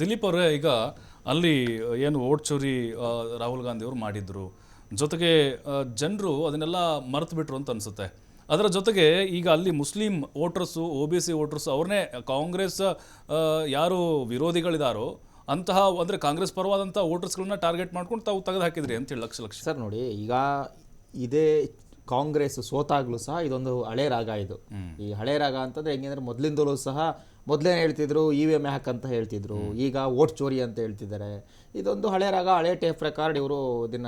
ದಿಲೀಪ್ ಅವರೇ ಈಗ ಅಲ್ಲಿ ಏನು ಓಟ್ ಚೋರಿ ರಾಹುಲ್ ಗಾಂಧಿ ಅವರು ಮಾಡಿದ್ರು. ಜೊತೆಗೆ ಜನರು ಅದನ್ನೆಲ್ಲ ಮರೆತು ಬಿಟ್ರು ಅಂತ ಅನ್ಸುತ್ತೆ. ಅದರ ಜೊತೆಗೆ ಈಗ ಅಲ್ಲಿ Muslim voters O B C voters ಅವ್ರನ್ನೇ ಕಾಂಗ್ರೆಸ್ ಯಾರು ವಿರೋಧಿಗಳಿದಾರೋ ಅಂತಹ ಅಂದರೆ ಕಾಂಗ್ರೆಸ್ ಪರವಾದಂಥ ವೋಟರ್ಸ್ಗಳನ್ನ ಟಾರ್ಗೆಟ್ ಮಾಡ್ಕೊಂಡು ತಾವು ತೆಗೆದು ಹಾಕಿದ್ರಿ ಅಂತೇಳಿ ಲಕ್ಷ ಲಕ್ಷ. ಸರ್ ನೋಡಿ, ಈಗ ಇದೇ ಕಾಂಗ್ರೆಸ್ ಸೋತಾಗ್ಲೂ ಸಹ ಇದೊಂದು ಹಳೆ ರಾಗ ಇದು. ಈ ಹಳೆ ರಾಗ ಅಂತಂದ್ರೆ ಹೆಂಗಂದ್ರೆ ಮೊದಲಿಂದಲೂ ಸಹ ಮೊದಲೇ ಹೇಳ್ತಿದ್ರು ಇ ವಿ ಎಂ ಹ್ಯಾಕ್ ಅಂತ ಹೇಳ್ತಿದ್ರು ಈಗ ವೋಟ್ ಚೋರಿ ಅಂತ ಹೇಳ್ತಿದ್ದಾರೆ. ಇದೊಂದು ಹಳೆ ರಾಗ ಹಳೆ ಟೇಪ್ ರೆಕಾರ್ಡ್ ಇವರು ದಿನ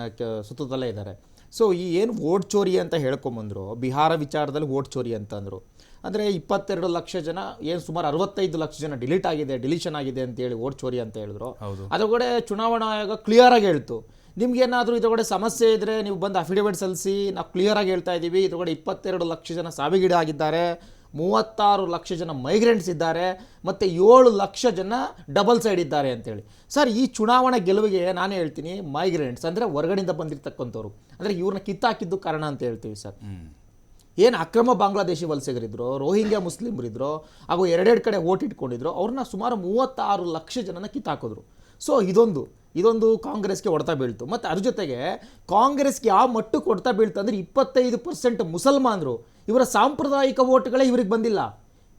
ಸುತ್ತದಲ್ಲೇ ಇದ್ದಾರೆ ಸೊ ಈ ಏನು ವೋಟ್ ಚೋರಿ ಅಂತ ಹೇಳ್ಕೊಂಬಂದ್ರು ಬಿಹಾರ ವಿಚಾರದಲ್ಲಿ ವೋಟ್ ಚೋರಿ ಅಂತಂದ್ರು ಅಂದರೆ ಇಪ್ಪತ್ತೆರಡು ಲಕ್ಷ ಜನ ಏನು ಸುಮಾರು ಅರವತ್ತೈದು ಲಕ್ಷ ಜನ ಡಿಲೀಟ್ ಆಗಿದೆ ಡಿಲೀಷನ್ ಆಗಿದೆ ಅಂತ ಹೇಳಿ ವೋಟ್ ಚೋರಿ ಅಂತ ಹೇಳಿದ್ರು. ಅದ್ರ ಕೂಡ ಚುನಾವಣಾ ಆಯೋಗ ಕ್ಲಿಯರ್ ಆಗಿ ಹೇಳ್ತು. ನಿಮ್ಗೇನಾದರೂ ಇದ್ರೊಳಗಡೆ ಸಮಸ್ಯೆ ಇದ್ದರೆ ನೀವು ಬಂದು ಅಫಿಡವಿಟ್ ಸಲ್ಲಿಸಿ ನಾವು ಕ್ಲಿಯರಾಗಿ ಹೇಳ್ತಾ ಇದ್ದೀವಿ ಇದ್ರೊಳಗಡೆ ಇಪ್ಪತ್ತೆರಡು ಲಕ್ಷ ಜನ ಸಾವಿಗೀಡಾಗಿದ್ದಾರೆ. ಮೂವತ್ತಾರು ಲಕ್ಷ ಜನ ಮೈಗ್ರೆಂಟ್ಸ್ ಇದ್ದಾರೆ. ಮತ್ತು ಏಳು ಲಕ್ಷ ಜನ ಡಬಲ್ ಸೈಡ್ ಇದ್ದಾರೆ ಅಂತೇಳಿ. ಸರ್ ಈ ಚುನಾವಣಾ ಗೆಲುವಿಗೆ ನಾನೇ ಹೇಳ್ತೀನಿ ಮೈಗ್ರೆಂಟ್ಸ್ ಅಂದರೆ ಹೊರಗಡೆಯಿಂದ ಬಂದಿರತಕ್ಕಂಥವ್ರು. ಅಂದರೆ ಇವ್ರನ್ನ ಕಿತ್ತಾಕಿದ್ದು ಕಾರಣ ಅಂತ ಹೇಳ್ತೀವಿ ಸರ್ ಏನು ಅಕ್ರಮ ಬಾಂಗ್ಲಾದೇಶಿ ವಲಸೆಗರಿದ್ರು ರೋಹಿಂಗ್ಯಾ ಮುಸ್ಲಿಮರಿದ್ರು ಹಾಗೂ ಎರಡೆರಡು ಕಡೆ ಓಟ್ ಇಟ್ಕೊಂಡಿದ್ರು ಅವ್ರನ್ನ ಸುಮಾರು ಮೂವತ್ತಾರು ಲಕ್ಷ ಜನನ ಕಿತ್ತಾಕಿದ್ರು. ಸೊ ಇದೊಂದು. ಇದೊಂದು ಕಾಂಗ್ರೆಸ್ಗೆ ಹೊಡೆತ ಬೀಳ್ತು. ಮತ್ತು ಅದ್ರ ಜೊತೆಗೆ ಕಾಂಗ್ರೆಸ್ಗೆ ಯಾವ ಮಟ್ಟಕ್ಕೆ ಹೊಡೆತ ಬೀಳ್ತು ಅಂದರೆ ಇಪ್ಪತ್ತೈದು ಪರ್ಸೆಂಟ್ ಮುಸಲ್ಮಾನರು. ಇವರ ಸಾಂಪ್ರದಾಯಿಕ ಓಟ್ಗಳೇ ಇವ್ರಿಗೆ ಬಂದಿಲ್ಲ.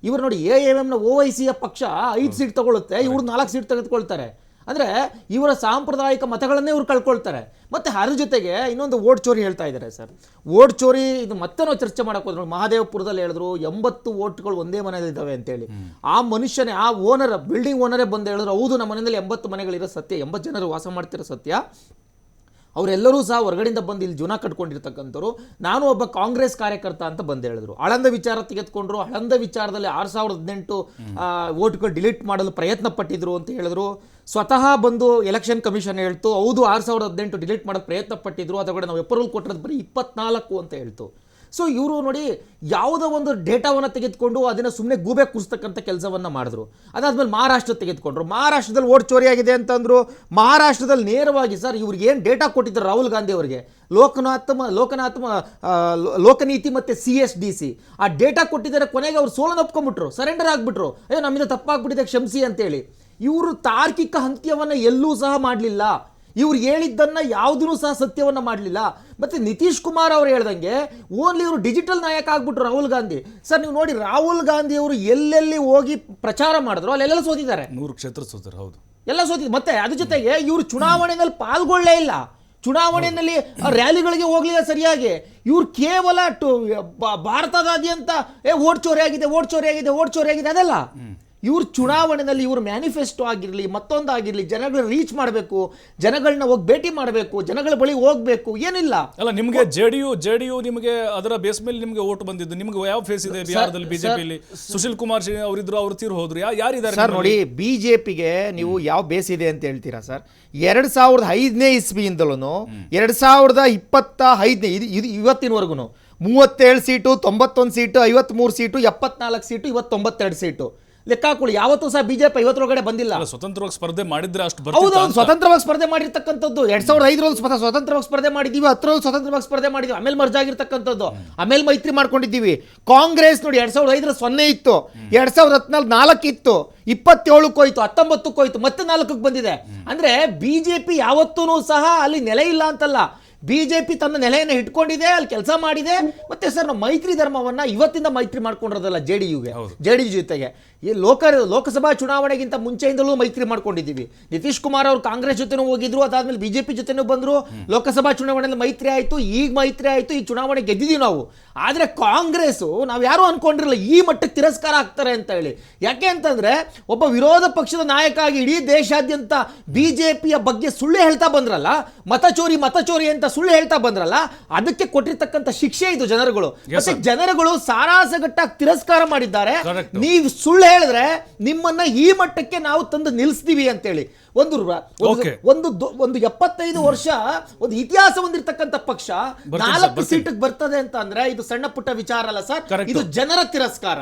ಇವರು ನೋಡಿ ಎ ಎಂ ಎಮ್ನ ಓ ಐ ಸಿಯ ಪಕ್ಷ ಐದು ಸೀಟ್ ತಗೊಳುತ್ತೆ ಇವರು ನಾಲ್ಕು ಸೀಟ್ ತೆಗೆದುಕೊಳ್ತಾರೆ. ಅಂದರೆ ಇವರ ಸಾಂಪ್ರದಾಯಿಕ ಮತಗಳನ್ನೇ ಇವ್ರು ಕಳ್ಕೊಳ್ತಾರೆ. ಮತ್ತು ಅದ್ರ ಜೊತೆಗೆ ಇನ್ನೊಂದು ಓಟ್ ಚೋರಿ ಹೇಳ್ತಾ ಇದ್ದಾರೆ ಸರ್. ಓಟ್ ಚೋರಿ ಇದು ಮತ್ತೆ ನಾವು ಚರ್ಚೆ ಮಾಡಕ್ಕೆ ಹೋದ್ರು. ಮಹಾದೇವಪುರದಲ್ಲಿ ಹೇಳಿದ್ರು ಎಂಬತ್ತು ಓಟ್ಗಳು ಒಂದೇ ಮನೇಲಿ ಇದ್ದಾವೆ ಅಂತೇಳಿ. ಆ ಮನುಷ್ಯನೇ ಆ ಓನರ್ ಬಿಲ್ಡಿಂಗ್ ಓನರೇ ಬಂದು ಹೇಳಿದ್ರು ಹೌದು ನಮ್ಮ ಮನೆಯಲ್ಲಿ ಎಂಬತ್ತು ಮನೆಗಳಿರೋ ಸತ್ಯ ಎಂಬತ್ತು ಜನರು ವಾಸ ಮಾಡ್ತಿರೋ ಸತ್ಯ. ಅವರೆಲ್ಲರೂ ಸಹ ಹೊರಗಡೆಯಿಂದ ಬಂದು ಇಲ್ಲಿ ಜೀವನ ಕಟ್ಕೊಂಡಿರ್ತಕ್ಕಂಥವ್ರು. ನಾನು ಒಬ್ಬ ಕಾಂಗ್ರೆಸ್ ಕಾರ್ಯಕರ್ತ ಅಂತ ಬಂದು ಹೇಳಿದ್ರು. ಆಳಂದ ವಿಚಾರ ತೆಗೆದುಕೊಂಡ್ರು. ಆಳಂದ ವಿಚಾರದಲ್ಲಿ ಆರು ಸಾವಿರದ ಹದಿನೆಂಟು ಓಟ್ಗಳು ಡಿಲೀಟ್ ಮಾಡಲು ಪ್ರಯತ್ನ ಪಟ್ಟಿದ್ರು ಅಂತ ಹೇಳಿದ್ರು. ಸ್ವತಃ ಬಂದು ಎಲೆಕ್ಷನ್ ಕಮಿಷನ್ ಹೇಳ್ತು, ಹೌದು, ಆರು ಸಾವಿರದ ಹದಿನೆಂಟು ಡಿಲೀಟ್ ಮಾಡೋದು ಪ್ರಯತ್ನ ಪಟ್ಟಿದ್ರು ಅದರೊಳಗಡೆ ನಾವು ಎಪ್ರೂವಲ್ ಕೊಟ್ಟಿರೋದು ಬರೀ ಇಪ್ಪತ್ನಾಲ್ಕು ಅಂತ ಹೇಳ್ತು. ಸೊ ಇವರು ನೋಡಿ ಯಾವುದೋ ಒಂದು ಡೇಟಾವನ್ನು ತೆಗೆದುಕೊಂಡು ಅದನ್ನು ಸುಮ್ಮನೆ ಗೂಬೆ ಕುರಿಸ್ತಕ್ಕಂಥ ಕೆಲಸವನ್ನು ಮಾಡಿದ್ರು. ಅದಾದ್ಮೇಲೆ ಮಹಾರಾಷ್ಟ್ರ ತೆಗೆದುಕೊಂಡ್ರು. ಮಹಾರಾಷ್ಟ್ರದಲ್ಲಿ ಓಟ್ ಚೋರಿ ಆಗಿದೆ ಅಂತಂದ್ರು. ಮಹಾರಾಷ್ಟ್ರದಲ್ಲಿ ನೇರವಾಗಿ ಸರ್ ಇವ್ರಿಗೆ ಏನು ಡೇಟಾ ಕೊಟ್ಟಿದ್ದಾರೆ ರಾಹುಲ್ ಗಾಂಧಿ ಅವರಿಗೆ? ಲೋಕನಾಥಮ ಲೋಕನಾಥಮ ಲೋಕನೀತಿ ಮತ್ತು ಸಿ ಎಸ್ ಡಿ ಸಿ. ಆ ಡೇಟಾ ಕೊಟ್ಟಿದ್ದಾರೆ ಕೊನೆಗೆ ಅವ್ರು ಸೋಲನ್ನು ಒಪ್ಕೊಂಡ್ಬಿಟ್ರು. ಸರೆಂಡರ್ ಆಗಿಬಿಟ್ರು. ಅಯ್ಯೋ, ನಮ್ಮಿಂದ ತಪ್ಪಾಗ್ಬಿಟ್ಟಿದೆ, ಕ್ಷಮಿಸಿ ಅಂತೇಳಿ. ಇವರು ತಾರ್ಕಿಕ ಅಂತ್ಯವನ್ನು ಎಲ್ಲೂ ಸಹ ಮಾಡಲಿಲ್ಲ. ಇವ್ರು ಹೇಳಿದ್ದನ್ನ ಯಾವುದೂ ಸಹ ಸತ್ಯವನ್ನ ಮಾಡಲಿಲ್ಲ. ಮತ್ತೆ ನಿತೀಶ್ ಕುಮಾರ್ ಅವರು ಹೇಳ್ದಂಗೆ ಓನ್ಲಿ ಇವರು ಡಿಜಿಟಲ್ ನಾಯಕ ಆಗ್ಬಿಟ್ರು ರಾಹುಲ್ ಗಾಂಧಿ. ಸರ್ ನೀವು ನೋಡಿ ರಾಹುಲ್ ಗಾಂಧಿ ಅವರು ಎಲ್ಲೆಲ್ಲಿ ಹೋಗಿ ಪ್ರಚಾರ ಮಾಡಿದ್ರು ಅಲ್ಲೆಲ್ಲ ಸೋತಿದ್ದಾರೆ? ನೂರು ಕ್ಷೇತ್ರ ಸೋತಾರೆ ಹೌದು. ಎಲ್ಲ ಸೋತಿದ್ರು ಮತ್ತೆ ಅದ್ರ ಜೊತೆಗೆ ಇವರು ಚುನಾವಣೆಯಲ್ಲಿ ಪಾಲ್ಗೊಳ್ಳೇ ಇಲ್ಲ. ಚುನಾವಣೆಯಲ್ಲಿ ರ್ಯಾಲಿಗಳಿಗೆ ಹೋಗ್ಲಿಲ್ಲ ಸರಿಯಾಗಿ. ಇವ್ರು ಕೇವಲ ಭಾರತದಾದ್ಯಂತ ಏ ಓಟ್ ಚೋರಿ ಆಗಿದೆ ಓಟ್ ಚೋರಿ ಆಗಿದೆ ಓಟ್ ಚೋರಿ ಆಗಿದೆ ಅದಲ್ಲ. ಇವ್ರು ಚುನಾವಣೆಯಲ್ಲಿ ಇವ್ರ ಮ್ಯಾನಿಫೆಸ್ಟೋ ಆಗಿರಲಿ ಮತ್ತೊಂದು ಆಗಿರಲಿ ಜನಗಳನ್ನ ರೀಚ್ ಮಾಡಬೇಕು ಜನಗಳನ್ನ ಹೋಗಿ ಭೇಟಿ ಮಾಡಬೇಕು ಜನಗಳ ಬಳಿ ಹೋಗ್ಬೇಕು ಏನಿಲ್ಲ. ಅಲ್ಲ ನಿಮಗೆ J D U J D U ನಿಮಗೆ ಅದರ ಬೇಸ್ ಮೇಲೆ ನಿಮಗೆ ಓಟ್ ಬಂದಿದ್ದು. ನಿಮ್ಗೆ ಯಾವ ಫೇಸ್ ಇದೆ ಬಿಹಾರದಲ್ಲಿ ಬಿಜೆಪಿಯಲ್ಲಿ ಸುಶೀಲ್ ಕುಮಾರ್ ಸಿಂಗ್ ಅವರಿದ್ರು ಅವ್ರು ತೀರ್ ಹೋದ್ರು. ಯಾರಿದ್ದಾರೆ ಸರ್ ನೋಡಿ ಬಿಜೆಪಿಗೆ ನೀವು ಯಾವ ಬೇಸ್ ಇದೆ ಅಂತ ಹೇಳ್ತೀರಾ ಸರ್? ಎರಡ್ ಸಾವಿರದ ಐದನೇ ಇಸ್ವಿಯಿಂದಲೂ ಎರಡ್ ಸಾವಿರದ ಇಪ್ಪತ್ತ ಐದನೇ ಇದು ಇದು ಇವತ್ತಿನವರೆಗೂ ಮೂವತ್ತೇಳು ಸೀಟು ತೊಂಬತ್ತೊಂದು ಸೀಟು ಐವತ್ತ್ಮೂರು ಸೀಟು ಎಪ್ಪತ್ನಾಲ್ಕು ಸೀಟು ಇವತ್ತೊಂಬತ್ತೆರಡು ಸೀಟು. ಲೆಕ್ಕ ಹಾಕೊಳ್ಳಿ. ಯಾವತ್ತೂ ಸಹ ಬಿಜೆಪಿ ಐವತ್ತರೊಳಗಡೆ ಬಂದಿಲ್ಲ. ಸ್ವತಂತ್ರವಾಗಿ ಸ್ಪರ್ಧೆ ಮಾಡಿದ್ರೆ ಅಷ್ಟು ಹೌದು ಸ್ವತಂತ್ರವಾಗಿ ಸ್ಪರ್ಧೆ ಮಾಡಿರ್ತಕ್ಕಂಥದ್ದು. ಎರಡ್ ಸಾವಿರದ ಐದರಲ್ಲಿ ಸ್ವತಃ ಸ್ವತಂತ್ರವಾಗಿ ಸ್ಪರ್ಧೆ ಮಾಡಿದ್ದೀವಿ. ಹತ್ತರಲ್ಲಿ ಸ್ವತಂತ್ರವಾಗಿ ಸ್ಪರ್ಧೆ ಮಾಡಿದ್ವಿ ಆಮೇಲೆ ಮರ್ಜ್ ಆಗಿರ್ತಕ್ಕಂಥದ್ದು. ಆಮೇಲೆ ಮೈತ್ರಿ ಮಾಡ್ಕೊಂಡಿದ್ದೀವಿ. ಕಾಂಗ್ರೆಸ್ ನೋಡಿ ಎರಡ್ ಸಾವಿರದ ಐದರ ಸೊನ್ನೆ ಇತ್ತು. ಎರಡ್ ಸಾವಿರದ ಹತ್ನಾಲ್ಕು ನಾಲ್ಕು ಇತ್ತು. ಇಪ್ಪತ್ತೇಳಕ್ಕೆ ಹೋಯ್ತು ಹತ್ತೊಂಬತ್ತಕ್ಕೆ ಹೋಯ್ತು ಮತ್ತೆ ನಾಲ್ಕಕ್ಕೆ ಬಂದಿದೆ. ಅಂದ್ರೆ ಬಿಜೆಪಿ ಯಾವತ್ತೂ ಸಹ ಅಲ್ಲಿ ನೆಲೆ ಇಲ್ಲ ಅಂತಲ್ಲ. ಬಿಜೆಪಿ ತನ್ನ ನೆಲೆಯನ್ನು ಇಟ್ಕೊಂಡಿದೆ ಅಲ್ಲಿ ಕೆಲಸ ಮಾಡಿದೆ. ಮತ್ತೆ ಸರ್ ನಾವು ಮೈತ್ರಿ ಧರ್ಮವನ್ನ ಇವತ್ತಿಂದ ಮೈತ್ರಿ ಮಾಡ್ಕೊಂಡಿರೋದಲ್ಲ ಜೆ ಡಿ ಯುಗೆ ಜೆ ಡಿ ಯು ಜೊತೆಗೆ. ಈ ಲೋಕ ಲೋಕಸಭಾ ಚುನಾವಣೆಗಿಂತ ಮುಂಚೆಯಿಂದಲೂ ಮೈತ್ರಿ ಮಾಡ್ಕೊಂಡಿದ್ದೀವಿ. ನಿತೀಶ್ ಕುಮಾರ್ ಅವರು ಕಾಂಗ್ರೆಸ್ ಜೊತೆನೂ ಹೋಗಿದ್ರು ಅದಾದ್ಮೇಲೆ ಬಿಜೆಪಿ ಜೊತೆನೂ ಬಂದ್ರು ಲೋಕಸಭಾ ಚುನಾವಣೆಯಲ್ಲಿ ಮೈತ್ರಿ ಆಯ್ತು ಈಗ ಮೈತ್ರಿ ಆಯ್ತು ಈ ಚುನಾವಣೆ ಗೆದ್ದಿದ್ದೀವಿ ನಾವು. ಆದ್ರೆ ಕಾಂಗ್ರೆಸ್ ನಾವು ಯಾರು ಅನ್ಕೊಂಡಿರಲ್ಲ ಈ ಮಟ್ಟಕ್ಕೆ ತಿರಸ್ಕಾರ ಆಗ್ತಾರೆ ಅಂತ ಹೇಳಿ. ಯಾಕೆ ಅಂತಂದ್ರೆ ಒಬ್ಬ ವಿರೋಧ ಪಕ್ಷದ ನಾಯಕ ಆಗಿ ಇಡೀ ದೇಶಾದ್ಯಂತ ಬಿಜೆಪಿಯ ಬಗ್ಗೆ ಸುಳ್ಳು ಹೇಳ್ತಾ ಬಂದ್ರಲ್ಲ ಮತಚೋರಿ ಮತಚೋರಿ ಅಂತ ಸುಳ್ಳು ಹೇಳ್ತಾ ಬಂದ್ರಲ್ಲ ಅದಕ್ಕೆ ಕೊಟ್ಟಿರ್ತಕ್ಕಂಥ ಶಿಕ್ಷೆ ಇದು ಜನರುಗಳು. ಮತ್ತೆ ಜನರುಗಳು ಸಾರಾಸಗಟ್ಟಾಗಿ ತಿರಸ್ಕಾರ ಮಾಡಿದ್ದಾರೆ. ನೀವು ಸುಳ್ಳು ಹೇಳಿದ್ರೆ ನಿಮ್ಮನ್ನ ಈ ಮಟ್ಟಕ್ಕೆ ನಾವು ತಂದು ನಿಲ್ಲಿಸ್ತೀವಿ ಅಂತೇಳಿ. ಒಂದು ಒಂದು- ಒಂದು ಒಂದು ಎಪ್ಪತ್ತೈದು ವರ್ಷ ಒಂದು ಇತಿಹಾಸ ಹೊಂದಿರತಕ್ಕಂಥ ಪಕ್ಷ ನಾಲ್ಕು ಸೀಟ್ ಸೀಟಿಗೆ ಬರ್ತದೆ ಅಂತ ಅಂದ್ರೆ ಇದು ಸಣ್ಣ ಪುಟ್ಟ ವಿಚಾರ ಅಲ್ಲ ಸರ್. ಇದು ಜನರ ತಿರಸ್ಕಾರ.